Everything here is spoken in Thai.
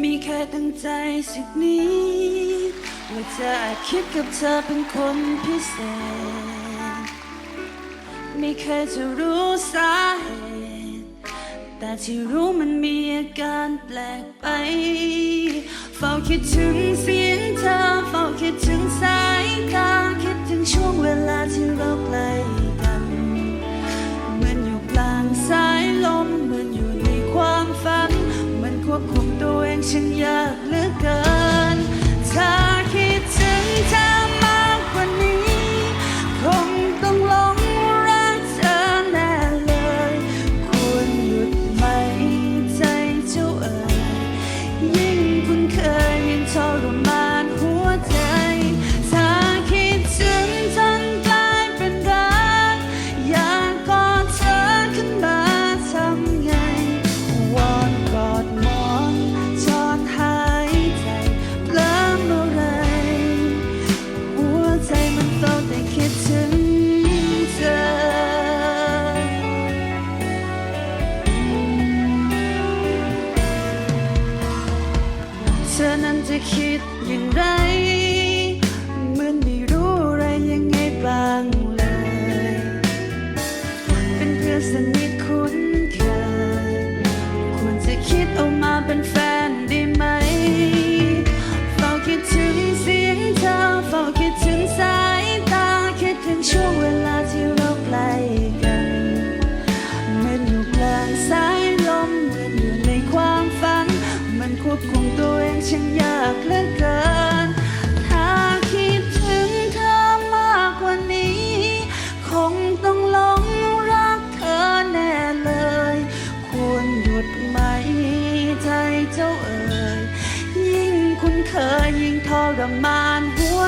มีแค่ตั้งใจสักนิดว่าจะคิดกับเธอเป็นคนพิเศษ ไม่เคยจะรู้สาเหตุ แต่ที่รู้มันมีอาการแปลกไป เฝ้าคิดถึงเสียงเธอ เฝ้าคิดถึงสาย ควบคุมตัวเองฉันยากเหลือเกิน จะคิดอย่างไร เหมือนไม่รู้อะไรยังไงบ้างเลย เป็นเพื่อนสนิทคุ้นเคย ควรจะคิดเอามาเป็นแฟนได้ไหม เฝ้าคิดถึงเสียงเธอ เฝ้าคิดถึงสายตา คิดถึงช่วงเวลาที่เราใกล้กันเหมือนอยู่กลางสายลม เหมือนอยู่ในความฝัน มันควบคุมตัว เองฉันยากเหลือเกิน ถ้าคิดถึงเธอมากกว่านี้ คงต้องหลงรักเธอแน่เลย ควรหยุดไหมใจเจ้าเอ่ย ยิ่งคุณเคยยิ่งทรมานหัว